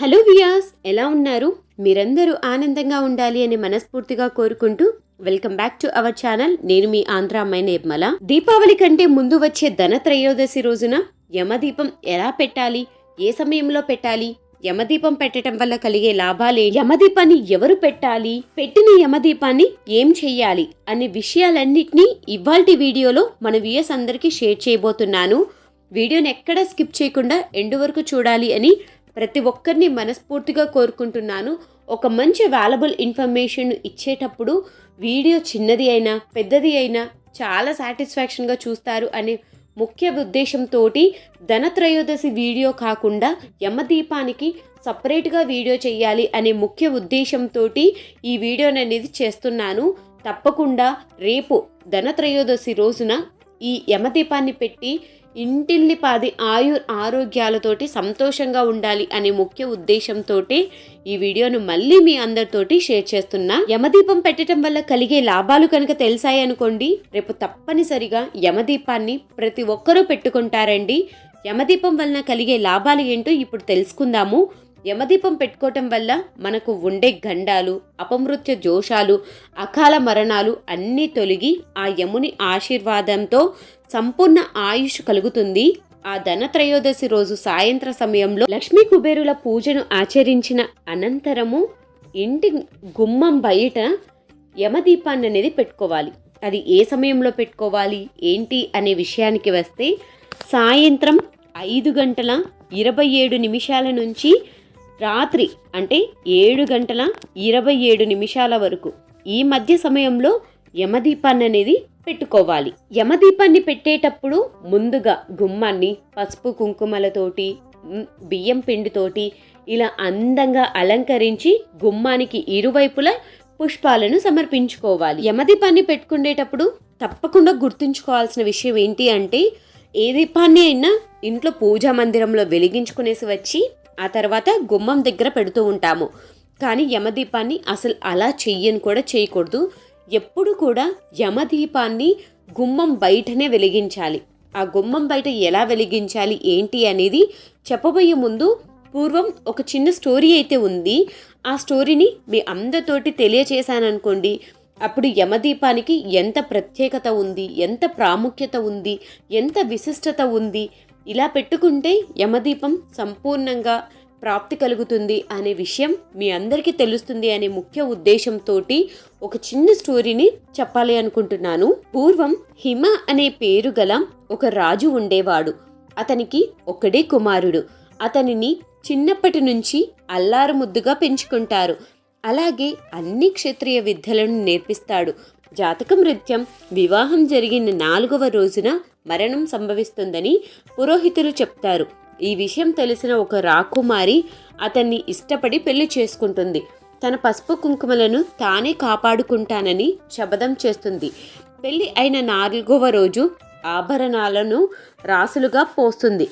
Hello వియాస్ ఎలా ఉన్నారు? మీరందరూ ఆనందంగా ఉండాలి అని మనస్ఫూర్తిగా కోరుకుంటూ welcome back to our channel. నేను మీ ఆంధ్ర అమ్మాయి నిర్మల. దీపావళి కంటే ముందు వచ్చే ధన త్రయోదశి రోజున యమదీపం ఎలా పెట్టాలి? ఏ సమయంలో పెట్టాలి? యమదీపం పెట్టడం వల్ల కలిగే లాభాలే యమదీపాన్ని ఎవరు పెట్టాలి? పెట్టిన యమదీపాన్ని ఏం చెయ్యాలి? అనే విషయాలన్నిటినీ ఇవాల్టి వీడియోలో మన వియస్ అందరికీ షేర్ చేయబోతున్నాను. వీడియోని ఎక్కడా స్కిప్ చేయకుండా ఎండు వరకు చూడాలి అని ప్రతి ఒక్కరిని మనస్ఫూర్తిగా కోరుకుంటున్నాను. ఒక మంచి వాలబుల్ ఇన్ఫర్మేషన్ ఇచ్చేటప్పుడు వీడియో చిన్నది అయినా పెద్దది అయినా చాలా సాటిస్ఫాక్షన్గా చూస్తారు అనే ముఖ్య ఉద్దేశంతో ధనత్రయోదశి వీడియో కాకుండా యమదీపానికి సపరేట్గా వీడియో చేయాలి అనే ముఖ్య ఉద్దేశంతో ఈ వీడియోని అనేది చేస్తున్నాను. తప్పకుండా రేపు ధనత్రయోదశి రోజున ఈ యమదీపాన్ని పెట్టి ఇంటిల్లి పాది ఆయుర్ ఆరోగ్యాలతోటి సంతోషంగా ఉండాలి అనే ముఖ్య ఉద్దేశంతో ఈ వీడియోను మళ్ళీ మీ అందరితోటి షేర్ చేస్తున్నా. యమదీపం పెట్టడం వల్ల కలిగే లాభాలు కనుక తెలిసాయి అనుకోండి రేపు తప్పనిసరిగా యమదీపాన్ని ప్రతి ఒక్కరూ పెట్టుకుంటారండి. యమదీపం వలన కలిగే లాభాలు ఏంటో ఇప్పుడు తెలుసుకుందాము. యమదీపం పెట్టుకోవటం వల్ల మనకు ఉండే గండాలు అపమృత్య జోషాలు అకాల మరణాలు అన్నీ తొలగి ఆ యముని ఆశీర్వాదంతో సంపూర్ణ ఆయుష్ కలుగుతుంది. ఆ ధనత్రయోదశి రోజు సాయంత్ర సమయంలో లక్ష్మీ కుబేరుల పూజను ఆచరించిన అనంతరము ఇంటి గుమ్మం బయట యమదీపాన్ని అనేది పెట్టుకోవాలి. అది ఏ సమయంలో పెట్టుకోవాలి? ఏంటి? అనే విషయానికి వస్తే సాయంత్రం ఐదు గంటల ఇరవై ఏడు నిమిషాల నుంచి రాత్రి అంటే ఏడు గంటల ఇరవై ఏడు నిమిషాల వరకు. ఈ మధ్య సమయంలో యమదీపాన్ని అనేది పెట్టుకోవాలి. యమదీపాన్ని పెట్టేటప్పుడు ముందుగా గుమ్మాన్ని పసుపు కుంకుమలతోటి బియ్యం పిండితోటి ఇలా అందంగా అలంకరించి గుమ్మానికి ఇరువైపులా పుష్పాలను సమర్పించుకోవాలి. యమదీపాన్ని పెట్టుకునేటప్పుడు తప్పకుండా గుర్తుంచుకోవాల్సిన విషయం ఏంటి అంటే ఏ దీపాన్ని అయినా ఇంట్లో పూజా మందిరంలో వెలిగించుకునేసి వచ్చి ఆ తర్వాత గుమ్మం దగ్గర పెడుతూ ఉంటాము. కానీ యమదీపాన్ని అసలు అలా చెయ్యను కూడా చేయకూడదు. ఎప్పుడు కూడా యమదీపాన్ని గుమ్మం బయటనే వెలిగించాలి. ఆ గుమ్మం బయట ఎలా వెలిగించాలి ఏంటి అనేది చెప్పబోయే ముందు పూర్వం ఒక చిన్న స్టోరీ అయితే ఉంది. ఆ స్టోరీని మీ అందరితోటి తెలియచేశాననుకోండి. అప్పుడు యమదీపానికి ఎంత ప్రత్యేకత ఉంది ఎంత ప్రాముఖ్యత ఉంది ఎంత విశిష్టత ఉంది ఇలా పెట్టుకుంటే యమదీపం సంపూర్ణంగా ప్రాప్తి కలుగుతుంది అనే విషయం మీ అందరికీ తెలుస్తుంది అనే ముఖ్య ఉద్దేశంతో ఒక చిన్న స్టోరీని చెప్పాలి అనుకుంటున్నాను. పూర్వం హిమ అనే పేరు గల ఒక రాజు ఉండేవాడు. అతనికి ఒకడే కుమారుడు. అతనిని చిన్నప్పటి నుంచి అల్లారు ముద్దుగా పెంచుకుంటారు. అలాగే అన్ని క్షత్రియ విద్యలను నేర్పిస్తాడు. జాతకం నృత్యం వివాహం జరిగిన నాలుగవ రోజున మరణం సంభవిస్తుందని పురోహితులు చెప్తారు. ఈ విషయం తెలిసిన ఒక రాకుమారి అతన్ని ఇష్టపడి పెళ్ళి చేసుకుంటుంది. తన పసుపు కుంకుమలను తానే కాపాడుకుంటానని శపథం చేస్తుంది. పెళ్ళి అయిన నాలుగవ రోజు ఆభరణాలను రాసులుగా పోస్తుంది.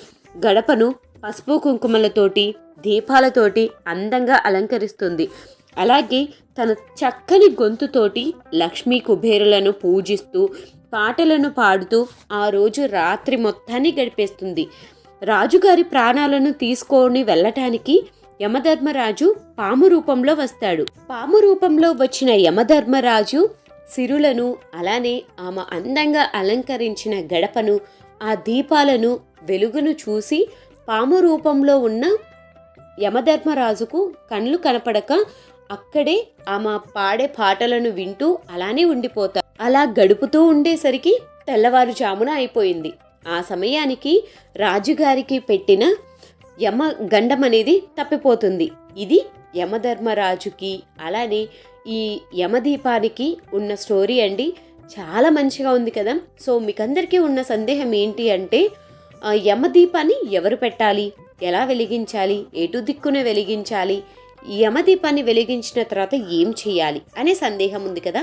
గడపను పసుపు కుంకుమలతోటి దీపాలతోటి అందంగా అలంకరిస్తుంది. అలాగే తన చక్కని గొంతుతోటి లక్ష్మీ కుబేరులను పూజిస్తూ పాటలను పాడుతూ ఆ రోజు రాత్రి మొత్తాన్ని గడిపేస్తుంది. రాజుగారి ప్రాణాలను తీసుకొని వెళ్ళటానికి యమధర్మరాజు పాము రూపంలో వస్తాడు. పాము రూపంలో వచ్చిన యమధర్మరాజు సిరులను అలానే ఆమె అందంగా అలంకరించిన గడపను ఆ దీపాలను వెలుగును చూసి పాము రూపంలో ఉన్న యమధర్మరాజుకు కళ్ళు కనపడక అక్కడే ఆమె పాడే పాటలను వింటూ అలానే ఉండిపోతారు. అలా గడుపుతూ ఉండేసరికి తెల్లవారుజామున అయిపోయింది. ఆ సమయానికి రాజుగారికి పెట్టిన యమ గండం అనేది తప్పిపోతుంది. ఇది యమధర్మరాజుకి అలానే ఈ యమదీపానికి ఉన్న స్టోరీ అండి. చాలా మంచిగా ఉంది కదా. సో మీకందరికీ ఉన్న సందేహం ఏంటి అంటే యమదీపాన్ని ఎవరు పెట్టాలి? ఎలా వెలిగించాలి? ఎటు దిక్కున వెలిగించాలి? ఈ యమదీపాన్ని వెలిగించిన తర్వాత ఏం చేయాలి? అనే సందేహం ఉంది కదా.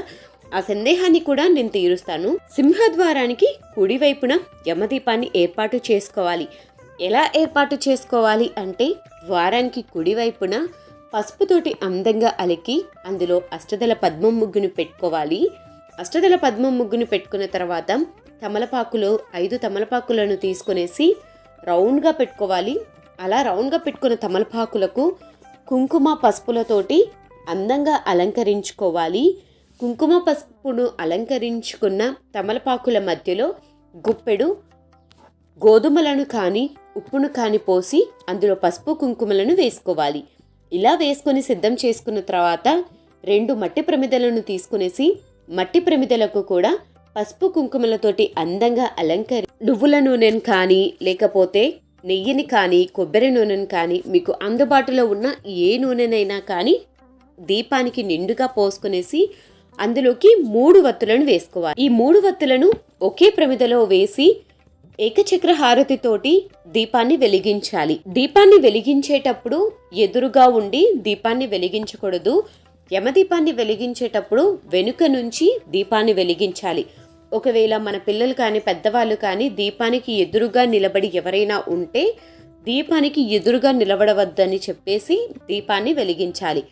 ఆ సందేహాన్ని కూడా నేను తీరుస్తాను. సింహద్వారానికి కుడివైపున యమదీపాన్ని ఏర్పాటు చేసుకోవాలి. ఎలా ఏర్పాటు చేసుకోవాలి అంటే ద్వారానికి కుడివైపున పసుపుతోటి అందంగా అలికి అందులో అష్టదల పద్మం ముగ్గును పెట్టుకోవాలి. అష్టదల పద్మం ముగ్గును పెట్టుకున్న తర్వాత తమలపాకులో ఐదు తమలపాకులను తీసుకునేసి రౌండ్గా పెట్టుకోవాలి. అలా రౌండ్గా పెట్టుకున్న తమలపాకులకు కుంకుమ పసుపులతోటి అందంగా అలంకరించుకోవాలి. కుంకుమ పసుపును అలంకరించుకున్న తమలపాకుల మధ్యలో గుప్పెడు గోధుమలను కానీ ఉప్పును కానీ పోసి అందులో పసుపు కుంకుమలను వేసుకోవాలి. ఇలా వేసుకొని సిద్ధం చేసుకున్న తర్వాత రెండు మట్టి ప్రమిదలను తీసుకునేసి మట్టి ప్రమిదలకు కూడా పసుపు కుంకుమలతోటి అందంగా అలంకరి నువ్వుల నూనెను కానీ లేకపోతే నెయ్యిని కానీ కొబ్బరి నూనెను కానీ మీకు అందుబాటులో ఉన్న ఏ నూనెనైనా కానీ దీపానికి నిండుగా పోసుకునేసి అందులోకి మూడు వత్తులను వేసుకోవాలి. ఈ మూడు వత్తులను ఒకే ప్రమిదలో వేసి ఏకచక్ర హారతితోటి దీపాన్ని వెలిగించాలి. దీపాన్ని వెలిగించేటప్పుడు ఎదురుగా ఉండి దీపాన్ని వెలిగించకూడదు. యమదీపాన్ని వెలిగించేటప్పుడు వెనుక నుంచి దీపాన్ని వెలిగించాలి. ఒకవేళ మన పిల్లలు కానీ పెద్దవాళ్ళు కానీ దీపానికి ఎదురుగా నిలబడి ఎవరైనా ఉంటే దీపానికి ఎదురుగా నిలబడవద్దని చెప్పేసి దీపాన్ని వెలిగించాలి.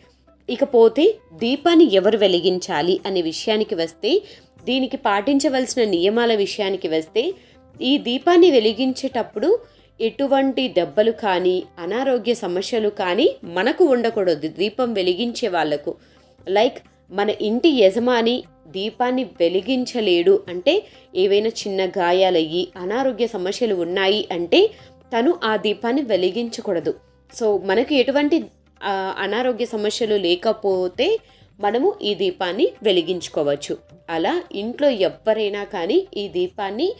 ఇకపోతే దీపాన్ని ఎవరు వెలిగించాలి అనే విషయానికి వస్తే దీనికి పాటించవలసిన నియమాల విషయానికి వస్తే ఈ దీపాన్ని వెలిగించేటప్పుడు ఎటువంటి దెబ్బలు కానీ అనారోగ్య సమస్యలు కానీ మనకు ఉండకూడదు దీపం వెలిగించే వాళ్ళకు లైక్ మన ఇంటి యజమాని దీపాన్ని వెలిగించలేడు అంటే ఏవైనా చిన్న గాయాలయ్యి అనారోగ్య సమస్యలు ఉన్నాయి అంటే తను ఆ దీపాన్ని వెలిగించకూడదు. సో మనకు ఎటువంటి అనారోగ్య సమస్యలు లేకపోతే మనము ఈ దీపాన్ని వెలిగించుకోవచ్చు. అలా ఇంట్లో ఎవ్వరైనా కానీ ఈ దీపాన్ని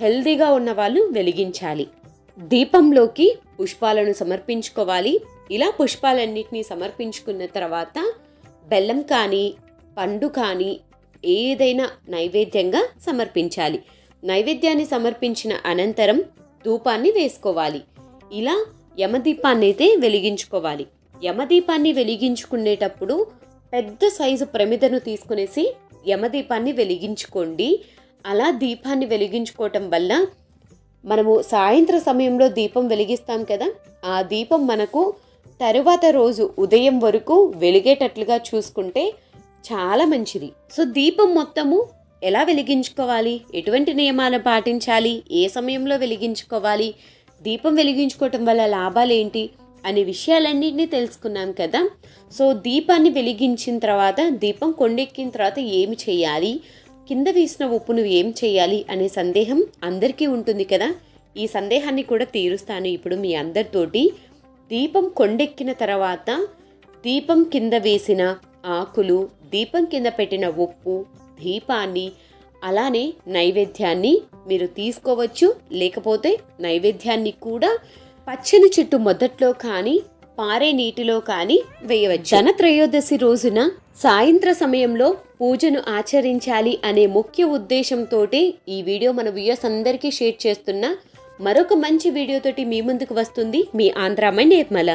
హెల్దీగా ఉన్న వాళ్ళు వెలిగించాలి. దీపంలోకి పుష్పాలను సమర్పించుకోవాలి. ఇలా పుష్పాలన్నిటినీ సమర్పించుకున్న తర్వాత బెల్లం కానీ పండు కానీ ఏదైనా నైవేద్యంగా సమర్పించాలి. నైవేద్యాన్ని సమర్పించిన అనంతరం ధూపాన్ని వేసుకోవాలి. ఇలా యమదీపాన్ని అయితే వెలిగించుకోవాలి. యమదీపాన్ని వెలిగించుకునేటప్పుడు పెద్ద సైజు ప్రమిదను తీసుకునేసి యమదీపాన్ని వెలిగించుకోండి. అలా దీపాన్ని వెలిగించుకోవటం వల్ల మనము సాయంత్ర సమయంలో దీపం వెలిగిస్తాం కదా ఆ దీపం మనకు తరువాత రోజు ఉదయం వరకు వెలిగేటట్లుగా చూసుకుంటే చాలా మంచిది. సో దీపం మొత్తము ఎలా వెలిగించుకోవాలి? ఎటువంటి నియమాలు పాటించాలి? ఏ సమయంలో వెలిగించుకోవాలి? దీపం వెలిగించుకోవటం వల్ల లాభాలు ఏంటి అనే విషయాలన్నింటినీ తెలుసుకున్నాం కదా. సో దీపాన్ని వెలిగించిన తర్వాత దీపం కొండెక్కిన తర్వాత ఏమి చేయాలి? కింద వేసిన ఉప్పును ఏం చేయాలి? అనే సందేహం అందరికీ ఉంటుంది కదా. ఈ సందేహాన్ని కూడా తీరుస్తాను ఇప్పుడు మీ అందరితోటి. దీపం కొండెక్కిన తర్వాత దీపం కింద వేసిన ఆకులు దీపం కింద పెట్టిన ఉప్పు దీపాన్ని అలానే నైవేద్యాన్ని మీరు తీసుకోవచ్చు. లేకపోతే నైవేద్యాన్ని కూడా పచ్చని చెట్టు మొదట్లో కానీ పారే నీటిలో కానీ వేయవచ్చు. ధనత్రయోదశి రోజున సాయంత్ర సమయంలో పూజను ఆచరించాలి అనే ముఖ్య ఉద్దేశంతో ఈ వీడియో మన వ్యూయర్స్ అందరికీ షేర్ చేస్తున్న మరొక మంచి వీడియోతోటి మీ ముందుకు వస్తుంది మీ ఆంధ్రామై నిర్మల.